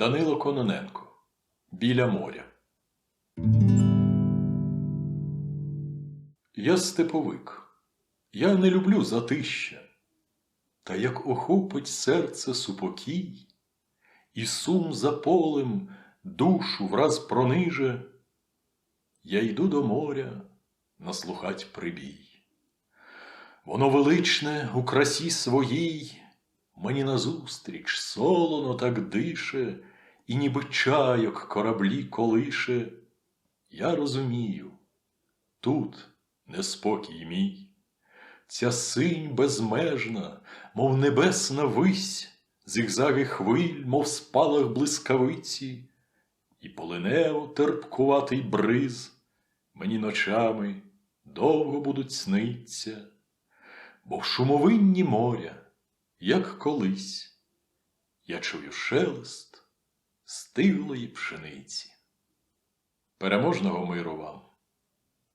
Данило Кононенко Біля моря. Я степовик. Я не люблю затища. Та як охопить серце супокій, і сум за полем душу враз прониже, я йду до моря наслухать прибій. Воно величне у красі своїй, мені назустріч солоно так дише, і ніби чайок кораблі колише. Я розумію, тут неспокій мій. Ця синь безмежна, мов небесна вись, зигзаги хвиль, мов спалах блискавиці, і полинево терпкуватий бриз мені ночами довго будуть сниться, бо в шумовинні моря, як колись, я чую шелест стиглої пшениці. Переможного миру вам!